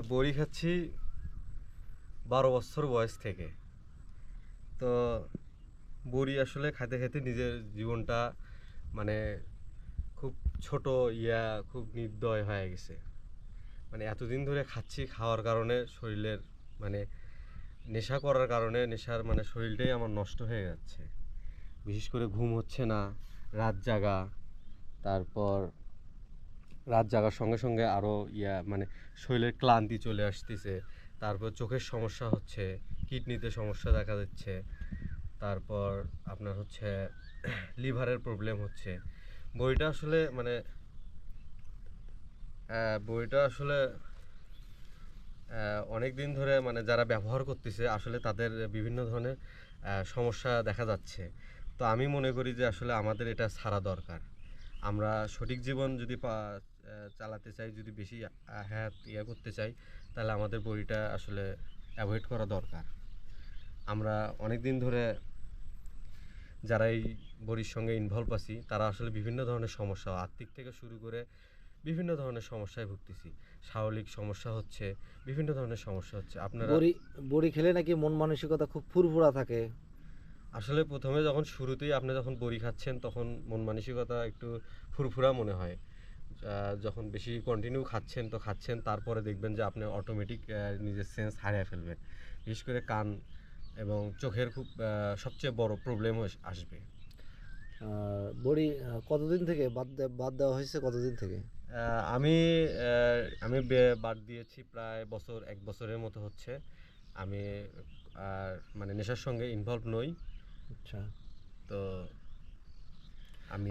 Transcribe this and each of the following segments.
বড়ি খাচ্ছি বারো বছর বয়স থেকে। তো বড়ি আসলে খাইতে খাইতে নিজের জীবনটা মানে খুব ছোট ইয়া, খুব নির্দয় হয়ে গেছে। মানে এতদিন ধরে খাচ্ছি খাওয়ার কারণে শরীরের মানে নেশা করার কারণে নেশার মানে শরীরটাই আমার নষ্ট হয়ে যাচ্ছে। বিশেষ করে ঘুম হচ্ছে না, রাত জাগা, তারপর রাত জাগার সঙ্গে সঙ্গে আরও ইয়া মানে শরীরের ক্লান্তি চলে আসতেছে। তারপর চোখের সমস্যা হচ্ছে, কিডনিতে সমস্যা দেখা যাচ্ছে তারপর আপনার হচ্ছে লিভারের প্রবলেম হচ্ছে। বইটা আসলে মানে বইটা আসলে অনেক দিন ধরে মানে যারা ব্যবহার করতেছে, আসলে তাদের বিভিন্ন ধরনের সমস্যা দেখা যাচ্ছে। তো আমি মনে করি যে আসলে আমাদের এটা ছাড়া দরকার। আমরা সঠিক জীবন যদি পা- চালাতে চাই যদি বেশি হ্যাঁ ইয়ে করতে চাই তাহলে আমাদের বড়িটা আসলে অ্যাভয়েড করা দরকার। আমরা অনেক দিন ধরে যারা এই বড়ির সঙ্গে ইনভলভ আছি তারা আসলে বিভিন্ন ধরনের সমস্যা আর্থিক থেকে শুরু করে বিভিন্ন ধরনের সমস্যায় ভুগতেছি। শারীরিক সমস্যা হচ্ছে বিভিন্ন ধরনের সমস্যা হচ্ছে। আপনারা বড়ি বড়ি খেলে নাকি মন মানসিকতা খুব ফুরফুরা থাকে? আসলে প্রথমে যখন শুরুতেই আপনি যখন বড়ি খাচ্ছেন তখন মন মানসিকতা একটু ফুরফুরা মনে হয়। যখন বেশি কন্টিনিউ খাচ্ছেন তো খাচ্ছেন তারপরে দেখবেন যে আপনি অটোমেটিক নিজের সেন্স হারিয়ে ফেলবেন। বিশেষ করে কান এবং চোখের খুব সবচেয়ে বড় প্রবলেম আসবে। বড়ি কতদিন থেকে? বাদ বাদ দেওয়া হয়েছে কতদিন থেকে? আমি আমি বাদ দিয়েছি প্রায় বছর এক বছরের মতো হচ্ছে। আমি আর মানে নেশার সঙ্গে ইনভলভ নই। আচ্ছা। তো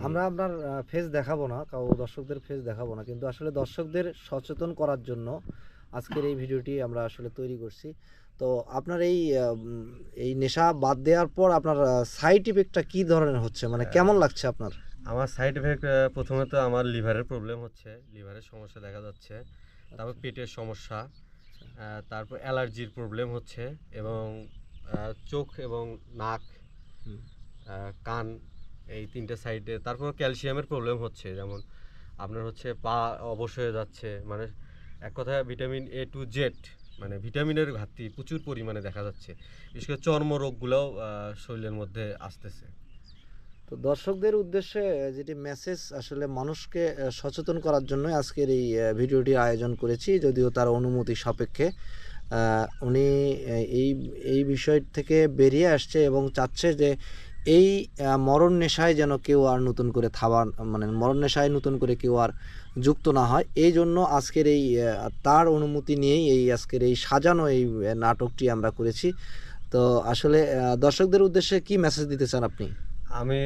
আমরা আপনার ফেস দেখাবো না কাউ দর্শকদের ফেস দেখাবো না কিন্তু আসলে দর্শকদের সচেতন করার জন্য আজকের এই ভিডিওটি আমরা আসলে তৈরি করছি। তো আপনার এই এই নেশা বাদ দেওয়ার পর আপনার সাইড ইফেক্টটা কি ধরনের হচ্ছে? মানে কেমন লাগছে আপনার? আমার সাইড এফেক্ট প্রথমে তো আমার লিভারের প্রবলেম হচ্ছে লিভারের সমস্যা দেখা যাচ্ছে। তারপর পেটের সমস্যা তারপর অ্যালার্জির প্রবলেম হচ্ছে এবং চোখ এবং নাক কান এই তিনটে সাইডে তারপর ক্যালসিয়ামের প্রবলেম হচ্ছে যেমন আপনার হচ্ছে পা অবশ হয়ে যাচ্ছে মানে এক কথায় ভিটামিন এ টু জেড মানে ভিটামিনের ঘাটতি প্রচুর পরিমাণে দেখা যাচ্ছে বিশেষ করে চর্মরোগগুলোও শরীরের মধ্যে আসতেছে। তো দর্শকদের উদ্দেশ্যে যেটি মেসেজ আসলে মানুষকে সচেতন করার জন্য আজকের এই আহ, ভিডিওটির আয়োজন করেছি যদিও তার অনুমতি সাপেক্ষে উনি এই এই বিষয় থেকে বেরিয়ে আসছে এবং চাচ্ছে যে এই মরণ নেশায় যেন কেউ আর নতুন করে থাবার মানে মরণ নেশায় নতুন করে কেউ আর যুক্ত না হয়। এই জন্য আজকের এই তার অনুমতি নিয়েই এই আজকের এই সাজানো এই নাটকটি আমরা করেছি। তো আসলে দর্শকদের উদ্দেশ্যে কি মেসেজ দিতে চান আপনি? আমি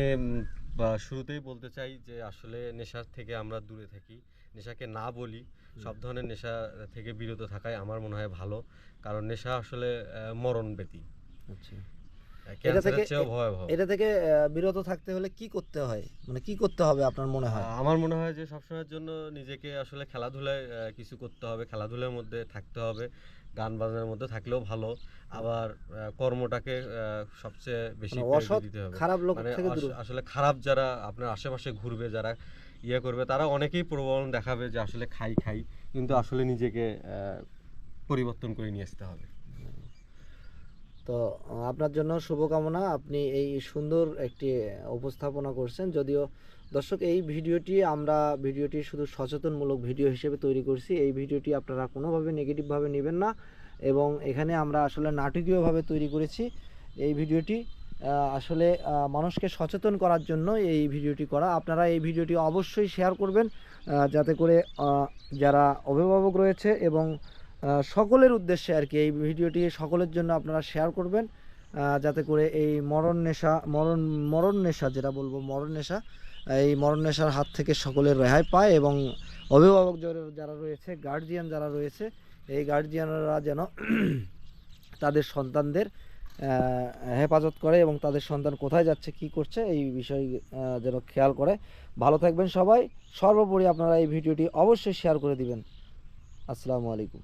শুরুতেই বলতে চাই যে আসলে নেশার থেকে আমরা দূরে থাকি। নেশাকে না বলি সব ধরনের নেশা থেকে বিরত থাকাই আমার মনে হয় ভালো। কারণ নেশা আসলে মরণ ব্যতি। আচ্ছা। ক্যান্সারের থেকে- এটা থেকে বিরত থাকতে হলে কি করতে হয়? মানে কি করতে হবে আপনার মনে হয়? আমার মনে হয় যে সবসময়ের জন্য নিজেকে আসলে খেলাধুলায় কিছু করতে হবে। খেলাধুলার মধ্যে থাকতে হবে। গান বাজনার মধ্যে থাকলেও ভালো। আবার কর্মটাকে সবচেয়ে বেশি মানে দিতে হবে। খারাপ লোক মানে থেকে আসলে খারাপ যারা আপনার আশেপাশে ঘুরবে যারা ইয়ে করবে তারা অনেকেই প্রবণ দেখাবে যে আসলে খাই খাই। কিন্তু আসলে নিজেকে আহ, পরিবর্তন করে নিয়ে আসতে হবে। তো, আপনার জন্য শুভকামনা। আপনি এই সুন্দর একটি উপস্থাপনা করছেন। যদিও দর্শক, এই ভিডিওটি আমরা, ভিডিওটি শুধু সচেতনমূলক ভিডিও হিসেবে তৈরি করছি। এই ভিডিওটি আপনারা কোনোভাবে নেগেটিভভাবে নেবেন না এবং এখানে আমরা আসলে নাটকীয়ভাবে তৈরি করেছি এই ভিডিওটি। আসলে মানুষকে সচেতন করার জন্য এই ভিডিওটি করা। আপনারা এই ভিডিওটি অবশ্যই শেয়ার করবেন যাতে করে যারা অভিভাবক রয়েছে এবং সকলের উদ্দেশ্যে আর কি এই ভিডিওটি সকলের জন্য আপনারা শেয়ার করবেন যাতে করে এই মরণ নেশা, মরণ মরণ নেশা যেটা বলব, মরণ নেশা, এই মরণ নেশার হাত থেকে সকলের রেহাই পায় এবং অভিভাবক যারা- রয়েছে গার্জিয়ান যারা রয়েছে, এই গার্জিয়ানরা যেন তাদের সন্তানদের হেফাজত করে এবং তাদের সন্তান কোথায় যাচ্ছে, কি করছে, এই বিষয় যেন খেয়াল করে। ভালো থাকবেন সবাই। সর্বোপরি আপনারা এই ভিডিওটি অবশ্যই শেয়ার করে দিবেন। আসসালামু আলাইকুম।